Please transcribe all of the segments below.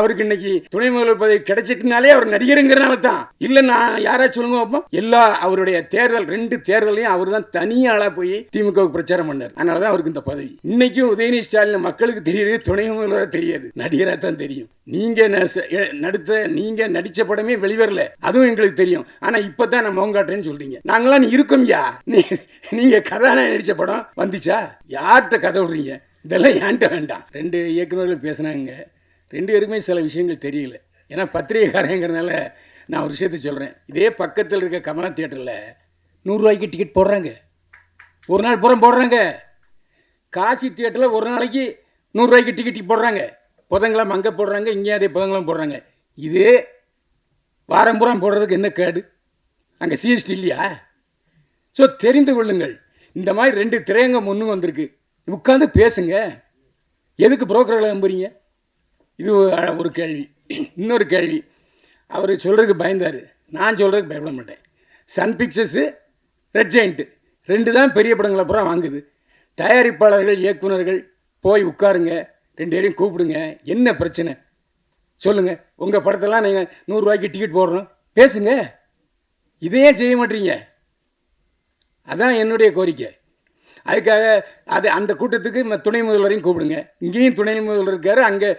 அவருக்கு இன்னைக்கு துணை முதல்வர் பதவி கிடைச்சிட்டுனாலே அவர் நடிகருங்கிறனால தான். இல்ல நான் யாராச்சும் சொல்லுங்க பார்ப்போம். எல்லா அவருடைய தேர்தல் ரெண்டு தேர்தலையும் அவர் தான் தனியாளா போய் திமுக பிரச்சாரம் பண்ணார். அதனாலதான் அவருக்கு இந்த பதவி. இன்னைக்கும் உதயநிதி ஸ்டாலின் மக்களுக்கு தெரியுது துணை முதல்வர் தெரியாது. நடிகரா தான் தெரியும். நீங்க நடித்த நீங்க நடிச்ச படமே வெளிவரல. அதுவும் எங்களுக்கு தெரியும். ஆனா இப்பதான் நான் முகம் காட்டுறேன்னு சொல்றீங்க. நாங்களாம் இருக்கோம்யா நீ நீங்க கதாநாயகன் நடிச்ச படம் வந்துச்சா? யார்கிட்ட கதை விடுறீங்க? இதெல்லாம் ஏன்ட்ட வேண்டாம். ரெண்டு இயக்குநர்கள் பேசுனாங்க. ரெண்டு பேருக்குமே சில விஷயங்கள் தெரியல. ஏன்னா பத்திரிகைக்காரங்கிறதுனால நான் ஒரு விஷயத்த சொல்கிறேன் இதே பக்கத்தில் இருக்க கமலா தியேட்டரில் நூறுரூவாய்க்கு டிக்கெட் போடுறாங்க. ஒரு நாள் புறம் போடுறாங்க. காசி தியேட்டரில் ஒரு நாளைக்கு நூறுரூவாய்க்கு டிக்கெட் போடுறாங்க. புதங்கலாம் அங்கே போடுறாங்க இங்கே அதே புதங்கலாம் போடுறாங்க. இது வாரம் புறம் போடுறதுக்கு என்ன கேடு? அங்கே சிஎஸ்டி இல்லையா? ஸோ தெரிந்து கொள்ளுங்கள். இந்த மாதிரி ரெண்டு திரையங்கம் ஒன்று வந்திருக்கு. உட்காந்து பேசுங்க. எதுக்கு புரோக்கர்களை நம்புறீங்க? இது ஒரு- ஒரு கேள்வி. இன்னொரு கேள்வி. அவர் சொல்கிறதுக்கு பயந்தார். நான் சொல்கிறதுக்கு பயப்பட மாட்டேன். சன் பிக்சர்ஸு ரெட் ஜெயிண்ட்டு ரெண்டு தான் பெரிய படங்களை பூரா வாங்குது. தயாரிப்பாளர்கள் இயக்குனர்கள் போய் உட்காருங்க. ரெண்டு பேரையும் கூப்பிடுங்க. என்ன பிரச்சனை? சொல்லுங்கள் உங்கள் படத்தெல்லாம் நீங்கள் நூறுரூவாய்க்கு டிக்கெட் போடுறோம் பேசுங்க. இதையே செய்ய மாட்டீங்க. அதான் என்னுடைய கோரிக்கை. அதுக்காக அது அந்த கூட்டத்துக்கு துணை முதல்வரையும் கூப்பிடுங்க. இங்கேயும் துணை முதல்வர் இருக்கார் அங்கே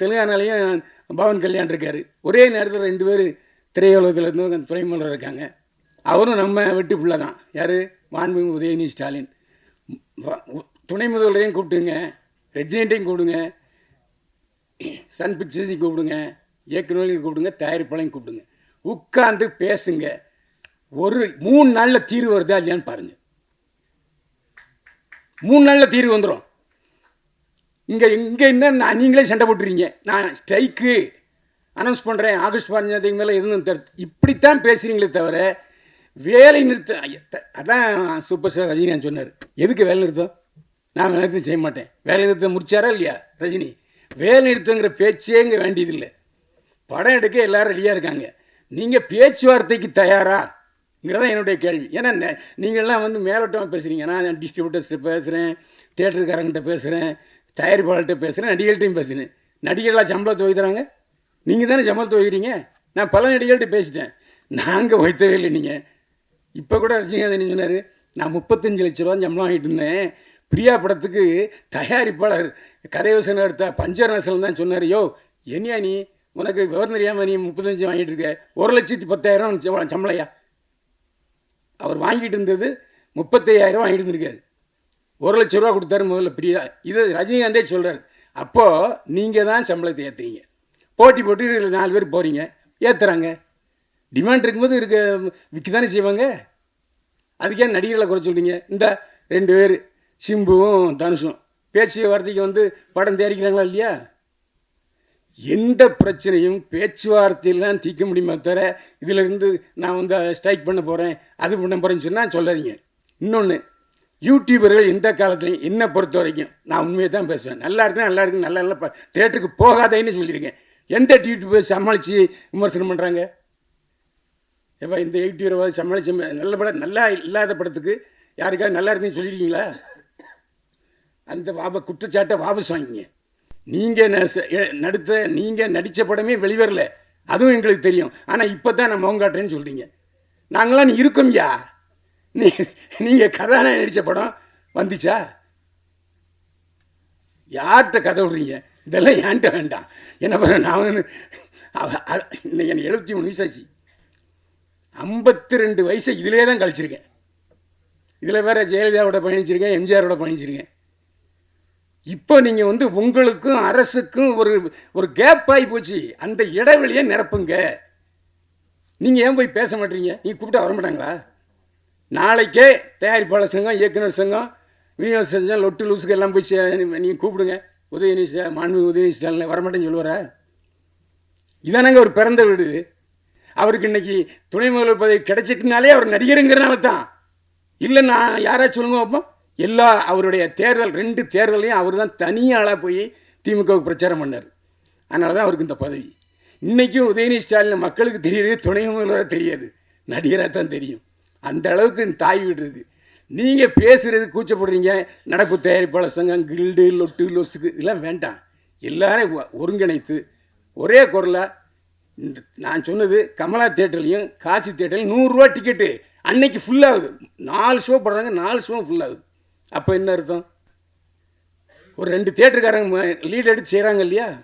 தெலுங்கானாலையும் பவன் கல்யாண் இருக்கார். ஒரே நேரத்தில் ரெண்டு பேர் திரையுலகத்தில் இருந்து துணை முதல்வர் இருக்காங்க. அவரும் நம்ம வெட்டி பிள்ளை தான். யார்? மாண்புமிகு உதயநிதி ஸ்டாலின். துணை முதல்வரையும் கூப்பிட்டுங்க ரெட்ஜெண்ட்டையும் கூப்பிடுங்க. சன் பிக்சர்ஸையும் கூப்பிடுங்க. இயக்குநர்களையும் கூப்பிடுங்க. தயாரிப்பாளையும் கூப்பிடுங்க. உட்காந்து பேசுங்க. ஒரு மூணு நாளில் தீர்வு வருதா இல்லையான்னு பாருங்கள் மூணு நாளில் தீர்வு வந்துடும் இங்கே இங்கே என்ன நான் நீங்களே சண்டை போட்டுறீங்க. நான் ஸ்ட்ரைக்கு. அனௌன்ஸ் பண்ணுறேன் ஆகஸ்ட் பதினஞ்சாம் தேதி மேலே எதுவும் தரு இப்படித்தான் பேசுகிறீங்களே தவிர வேலை நிறுத்தம் அதான் சூப்பர் ஸ்டார் ரஜினிகாந்த் சொன்னார். எதுக்கு வேலை நிறுத்தம்? நான் வேலை நிறுத்தம் செய்ய மாட்டேன். வேலை நிறுத்தம் முடிச்சாரா இல்லையா ரஜினி? வேலை நிறுத்தங்கிற பேச்சே இங்கே வேண்டியதில்லை. படம் எடுக்க எல்லோரும் ரெடியாக இருக்காங்க. நீங்கள் பேச்சுவார்த்தைக்கு தான் என்னுடைய கேள்வி. ஏன்னா நீங்கள்லாம் வந்து மேலோட்டமாக பேசுகிறீங்க நான் டிஸ்ட்ரிபியூட்டர்ஸ்கிட்ட பேசுகிறேன் தேட்டருக்காரங்கிட்ட பேசுகிறேன் தயாரிப்பாளர்கிட்ட பேசுகிறேன் நடிகர்கள்ட்டையும் பேசுகிறேன் நடிகர்களாக சம்பளம் துவைக்கிறாங்க நீங்கள் தானே சம்பளம் துவைக்கிறீங்க நான் பல நடிகர்கள்ட்ட பேசிட்டேன். நாங்கள் வைத்தவே இல்லை நீங்கள் இப்போ கூட ரஜினிகாந்த் சொன்னார்? நான் முப்பத்தஞ்சு லட்ச ரூபா சம்பளம் வாங்கிட்டு இருந்தேன். பிரியா படத்துக்கு தயாரிப்பாளர் கதையோசனை எடுத்த நேசன் தான் சொன்னார். யோ என்னையா நீ? உனக்கு விவரம் தெரியாமல் நீ முப்பத்தஞ்சு வாங்கிட்டு இருக்க. ஒரு லட்சத்தி பத்தாயிரம் சம்பளம் சம்பளையா? அவர் வாங்கிட்டு இருந்தது முப்பத்தையாயிரம் வாங்கிட்டு இருந்திருக்காரு ஒரு லட்ச ரூபா கொடுத்தாரு முதல்ல பிரியா. இது ரஜினிகாந்தே சொல்கிறார் அப்போது நீங்கள் தான் சம்பளத்தை ஏற்றுறீங்க போட்டி போட்டு நாலு பேர் போகிறீங்க ஏற்றுறாங்க டிமாண்ட் இருக்கும்போது இருக்க விற்க தானே செய்வாங்க? அதுக்கே நடிகர்களை குறை சொல்கிறீங்க இந்த ரெண்டு பேர் சிம்புவும் தனுஷும். பேச்சு வார்த்தைக்கு வந்து படம் தயாரிக்கிறாங்களா இல்லையா? எந்த பிரச்சனையும் பேச்சுவார்த்தையெல்லாம் தீர்க்க முடியுமே தவிர இதிலிருந்து நான் வந்து ஸ்ட்ரைக் பண்ண போகிறேன் அது பண்ண போகிறேன்னு சொன்னால் சொல்லாதீங்க. இன்னொன்று யூடியூபர்கள் இந்த காலத்துலையும் என்னை பொறுத்த வரைக்கும் நான் உண்மையை தான் பேசுவேன். நல்லா இருக்கு நல்லா இருக்கு நல்லா இல்லை தேட்டருக்கு போகாதேன்னு சொல்லியிருக்கேன். எந்த யூடியூபர் சமாளித்து விமர்சனம் பண்ணுறாங்க எப்போ இந்த எயிட்டி சமாளித்து நல்ல படம் நல்லா இல்லாத படத்துக்கு யாருக்காவது நல்லா இருக்குன்னு சொல்லியிருக்கீங்களா? அந்த வாப குற்றச்சாட்டை வாபஸ் வாங்கிங்க. நீங்கள் நடித்த நீங்கள் நடித்த படமே வெளிவரல. அதுவும் எங்களுக்கு தெரியும். ஆனால் இப்போ தான் நான் முகம் காட்டுறேன்னு சொல்கிறீங்க நாங்களாம் நீ இருக்கோம்யா நீ நீங்கள் கதாநாயகன் நடித்த படம் வந்துச்சா? யார்கிட்ட கதை விடுறீங்க? இதெல்லாம் ஏன்ட்ட வேண்டாம். என்ன பண்ண நான் இன்னைக்கு எனக்கு எழுபத்தி மூணு வயசாச்சு. ஐம்பத்தி ரெண்டு வயசை இதிலே தான் கழிச்சிருக்கேன். இதில் வேறு ஜெயலலிதாவோட பயணிச்சிருக்கேன் எம்ஜிஆரோட பயணிச்சிருக்கேன். இப்போ நீங்கள் வந்து உங்களுக்கும் அரசுக்கும் ஒரு ஒரு கேப் ஆகி போச்சு. அந்த இடைவெளியை நிரப்புங்க. நீங்கள் ஏன் போய் பேச மாட்டீங்க? நீங்கள் கூப்பிட்டா வர மாட்டாங்களா? நாளைக்கே தயாரிப்பாளர் சங்கம் இயக்குனர் சங்கம் விநியோக சங்கம் லொட்டு லூசுக்கு எல்லாம் போய் நீங்கள் கூப்பிடுங்க. உதயநிதி மாண்பு உதயநிதி ஸ்டாலின் வரமாட்டேன்னு சொல்லுவாரா? இதானங்க ஒரு பிறந்த வீடு. அவருக்கு இன்னைக்கு துணை முதல்வர் பதவி கிடைச்சிட்டுனாலே அவர் நடிகருங்கிறனால தான் இல்லை நான் யாராச்சும் சொல்லுங்க பார்ப்போம் எல்லா அவருடைய தேர்தல் ரெண்டு தேர்தலையும் அவர் தான் தனியாளாக போய் திமுகவுக்கு பிரச்சாரம் பண்ணார். அதனால தான் அவருக்கு இந்த பதவி. இன்றைக்கும் உதயநிதி ஸ்டாலின் மக்களுக்கு தெரியுது துணை முதல்வராக தெரியாது. நடிகராக தான் தெரியும். அந்த அளவுக்கு இந்த தாய் வீடு இருக்குது நீங்கள் பேசுகிறது கூச்சப்படுறீங்க நடப்பு தயாரிப்பாளர் சங்கம் கில்டு லொட்டு லொசுக்கு இதெல்லாம் வேண்டாம். எல்லாரும் ஒருங்கிணைத்து ஒரே குரலாக இந்த நான் சொன்னது கமலா தேட்டர்லையும் காசி தேட்டர்லையும் நூறுரூவா டிக்கெட்டு அன்னைக்கு ஃபுல்லாகுது நாலு ஷோ போடுறாங்க நாலு ஷோ ஃபுல்லாகுது அப்போ என்ன அர்த்தம்? ஒரு ரெண்டு தேட்டருக்காரங்க லீட் எடுத்து செய்கிறாங்க இல்லையா?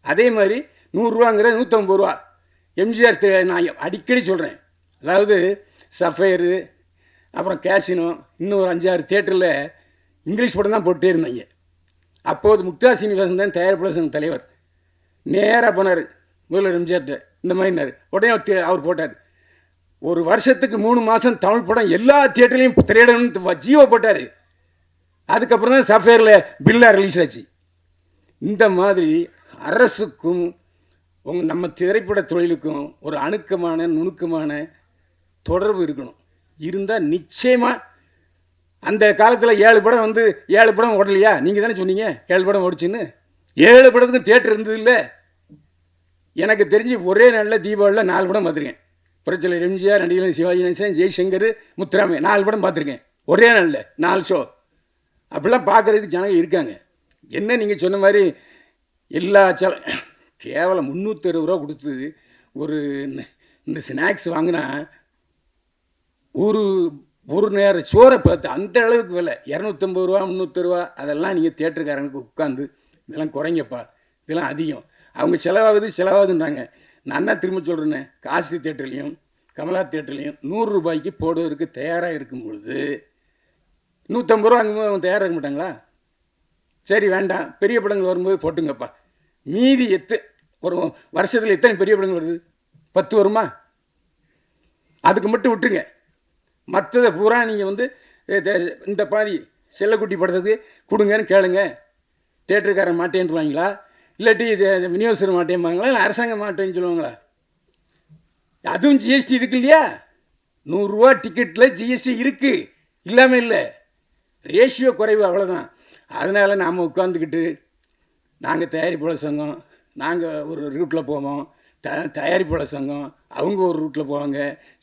அதே மாதிரி நூறுரூவாங்கிற நூற்றம்பது ரூபா. எம்ஜிஆர் நான் அடிக்கடி சொல்கிறேன் அதாவது சஃபையரு அப்புறம் கேசினோ இன்னும் ஒரு அஞ்சாறு தேட்டரில் இங்கிலீஷ் படம் தான் போட்டே இருந்தாங்க. அப்போது முக்தா சீனிவாசன் தான் தயாரிப்பாளர் சங்க தலைவர். நேராக போனார் முதல்வர் எம்ஜிஆர்கிட்ட இந்த மாதிரினார் உடனே அவர் தே- அவர் போட்டார். ஒரு வருஷத்துக்கு மூணு மாதம் தமிழ் படம் எல்லா தியேட்டர்லையும் திரையிடணும்னு ஜியோ போட்டார். அதுக்கப்புறம் தான் சஃபேரில் பில்லாக ரிலீஸ் ஆச்சு. இந்த மாதிரி அரசுக்கும் உங்கள் நம்ம திரைப்பட தொழிலுக்கும் ஒரு அணுக்கமான நுணுக்கமான தொடர்பு இருக்கணும். இருந்தால் நிச்சயமாக அந்த காலத்தில் ஏழு படம் வந்து ஏழு படம் ஓடலையா? நீங்கள் தானே சொன்னீங்க ஏழு படம் ஓடிச்சுன்னு. ஏழு படத்துக்கும் தேட்டர் இருந்தது இல்லை. எனக்கு தெரிஞ்சு ஒரே நாளில் தீபாவளியில் நாலு படம் பார்த்துருக்கேன். புரட்சியில் எம்ஜிஆர் நடிகர் சிவாஜி நேசன் ஜெய்சங்கர் முத்துராமன் நாலு படம் பார்த்துருக்கேன். ஒரே நாளில் நாலு ஷோ அப்படிலாம் பார்க்குறதுக்கு ஜனங்க இருக்காங்க. என்ன நீங்கள் சொன்ன மாதிரி எல்லா செல கேவலம் முந்நூற்றறுபது ரூபா கொடுத்து ஒரு இந்த- ஸ்நாக்ஸ் வாங்கினா ஒரு ஒரு நேரம் சோறை பார்த்து அந்த அளவுக்கு விலை. இரநூத்தம்பது ரூபா முந்நூற்றி ரூபா அதெல்லாம் நீங்கள் தேட்டருக்காரங்களுக்கு உட்காந்து இதெல்லாம் குறைங்கப்பா. இதெல்லாம் அதிகம். அவங்க செலவாகுது செலவாகுதுன்றாங்க. நான் என்ன திரும்ப சொல்கிறேன்னே காசி தேட்டர்லேயும் கமலா தேட்டர்லேயும் நூறுரூபாய்க்கு போடுவதற்கு தயாராக இருக்கும் பொழுது நூற்றம்பது ரூபா அங்கே தயாராக இருக்க மாட்டாங்களா? சரி வேண்டாம். பெரிய படங்கள் வரும்போது போட்டுங்கப்பா. மீதி எத்து ஒரு வருஷத்தில் எத்தனை பெரிய படங்கள் வருது? பத்து வருமா? அதுக்கு மட்டும் விட்டுருங்க. மற்றதை பூரா நீங்கள் வந்து இந்த பாதி செல்லக்குட்டி படத்துக்கு கொடுங்கன்னு கேளுங்க. தேட்டருக்காரன் மாட்டேன்னுவாங்களா இல்லாட்டி இது விநியோகஸ்தர் மாட்டேன்பாங்களா இல்லை அரசாங்கம் மாட்டேன்னு சொல்லுவாங்களா? அதுவும் ஜிஎஸ்டி இருக்கு இல்லையா? நூறுரூவா டிக்கெட்டில் ஜிஎஸ்டி இருக்குது இல்லாமல் இல்லை. ரேஷியோ குறைவு அவ்வளோதான் அதனால் நாம் உட்காந்துக்கிட்டு நாங்கள் தயாரிப்பாளர் சங்கம் நாங்கள் ஒரு ரூட்டில் போவோம். த தயாரிப்பாளர் சங்கம் அவங்க ஒரு ரூட்டில் போவாங்க.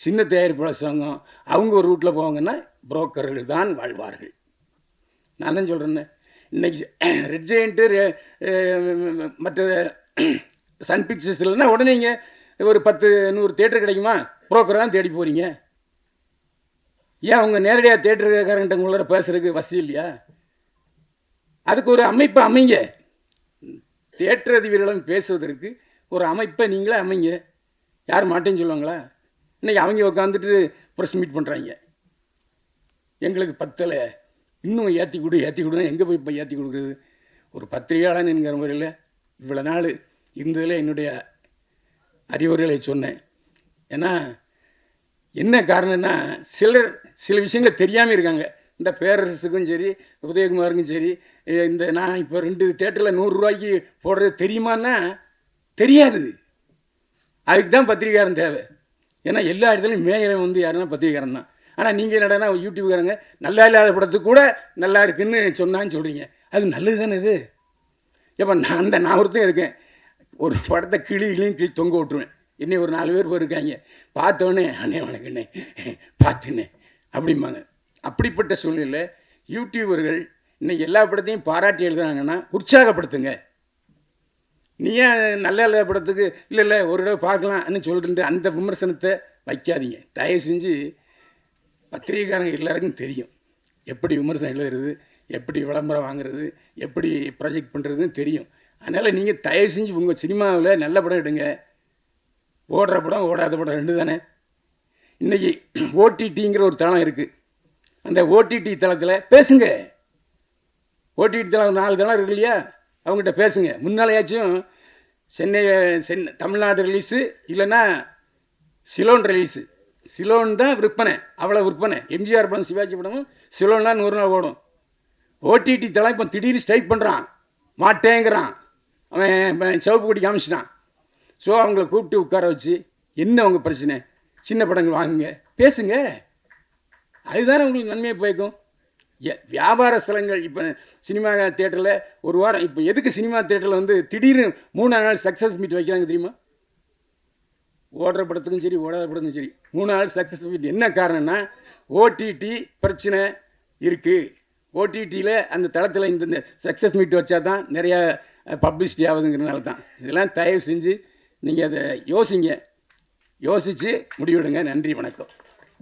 சின்ன தயாரிப்பாளர் சங்கம் அவங்க ஒரு ரூட்டில் போவாங்கன்னா புரோக்கர்கள் தான் வாழ்வார்கள். நான் தான் சொல்கிறேன்னு இன்னைக்கு ரெட் ஜெயிண்ட்டு மற்ற சன் பிக்சர்ஸ் இல்லைன்னா உடனே இங்கே ஒரு பத்து நூறு தேட்டர் கிடைக்குமா? புரோக்கர் தான் தேடி போகிறீங்க ஏன் அவங்க நேரடியாக தேட்டருக்காரங்கிட்ட உங்களோட பேசுறதுக்கு வசதி இல்லையா? அதுக்கு ஒரு அமைப்பை அமைங்க. தேட்டர் அதிபர்களும் பேசுவதற்கு ஒரு அமைப்பை நீங்களே அமைங்க. யார் மாட்டேன்னு சொல்லுவாங்களா? இன்னைக்கு அவங்க உட்காந்துட்டு ப்ரெஸ் மீட் பண்ணுறாங்க எங்களுக்கு பத்தலை. இன்னும் ஏற்றி கொடு ஏற்றி கொடுனா எங்கே போய் இப்போ ஏற்றி கொடுக்குறது? ஒரு பத்திரிகையாளன் என்கிற முறையில் இவ்வளோ நாள் இருந்ததில் என்னுடைய அறிவுரைகளை சொன்னேன். ஏன்னா என்ன காரணம்னா சிலர் சில விஷயங்கள் தெரியாமல் இருக்காங்க. இந்த பேரரசுக்கும் சரி உதயகுமாருக்கும் சரி இந்த நான் இப்போ ரெண்டு தேட்டரில் நூறுரூவாய்க்கு போடுறது தெரியுமான்னா தெரியாது. அதுக்கு தான் பத்திரிகாரம் தேவை. ஏன்னா எல்லா இடத்துலையும் மேயரம் வந்து யாருன்னா பத்திரிகாரம் தான். ஆனால் நீங்கள் என்னடனா யூடியூப்காரங்க நல்லா இல்லாத படத்துக்கு கூட நல்லா இருக்குன்னு சொன்னான்னு சொல்கிறீங்க அது நல்லது தானே இது? ஏப்பா நான் அந்த நான் ஒருத்தன் இருக்கேன். ஒரு படத்தை கிளி கிளியும் கிளி தொங்க விட்டுருவேன். இன்னும் ஒரு நாலு பேர் போயிருக்காங்க. பார்த்தோன்னே அண்ணே வணக்கண்ணே பார்த்துண்ணே அப்படிம்பாங்க. அப்படிப்பட்ட சூழ்நிலை யூடியூபர்கள் இன்னைக்கு எல்லா படத்தையும் பாராட்டி எழுதுனாங்கன்னா உற்சாகப்படுத்துங்க. நீ ஏன் நல்ல நல்ல படத்துக்கு இல்லை இல்லை ஒரு தடவை பார்க்கலாம்னு சொல்லிட்டு அந்த விமர்சனத்தை வைக்காதீங்க. தயவு செஞ்சு பத்திரிகைக்காரங்க எல்லாருக்கும் தெரியும். எப்படி விமர்சனம் எழுதுறது எப்படி விளம்பரம் வாங்குறது எப்படி ப்ராஜெக்ட் பண்ணுறதுன்னு தெரியும். அதனால் நீங்கள் தயவு செஞ்சு உங்கள் சினிமாவில் நல்ல படம் எடுங்க. ஓடுற படம் ஓடாத படம் ரெண்டு தானே இன்றைக்கி ஓடிடிங்கிற ஒரு தளம் இருக்குது அந்த ஓடிடி தளத்தில் பேசுங்க. ஓடிடி தளம் நாலு தளம் இருக்கு இல்லையா? அவங்ககிட்ட பேசுங்க. முன்னாலேயாச்சும் சென்னை சென்னை தமிழ்நாடு ரிலீஸு இல்லைன்னா சிலோன் ரிலீஸு சிலோன் தான் விற்பனை அவ்வளோ விற்பனை. எம்ஜிஆர் படம் சிவாஜி படமும் சிலோன் தான் நூறு நாள் ஓடும். ஓடிடி தளம் இப்போ திடீர்னு ஸ்ட்ரைக் பண்ணுறான் மாட்டேங்கிறான். அவன் அவன் சிவப்பு கொடி காமிச்சிட்டான். ஸோ அவங்கள கூப்பிட்டு உட்கார வச்சு என்ன உங்கள் பிரச்சனை? சின்ன படங்கள் வாங்குங்க. பேசுங்க. அதுதானே உங்களுக்கு நன்மையை பயக்கும். எ- வியாபார ஸ்தலங்கள் இப்போ சினிமா தேட்டரில் ஒரு வாரம் இப்போ எதுக்கு சினிமா தேட்டரில் வந்து திடீர்னு மூணாம் நாள் சக்ஸஸ் மீட் வைக்கிறாங்க தெரியுமா? ஓடுற படத்துக்கும் சரி ஓடாத படத்துக்கும் சரி மூணு நாள் சக்ஸஸ் மீட். என்ன காரணம்னா ஓடிடி பிரச்சனை இருக்குது ஓடிடியில் அந்த தளத்தில் இந்த சக்ஸஸ் மீட் வச்சா தான் நிறையா பப்ளிசிட்டி ஆகுதுங்கிறனால தான் இதெல்லாம் தயவு செஞ்சு நீங்கள் அதை யோசிங்க. யோசித்து முடிவெடுங்க. நன்றி வணக்கம்.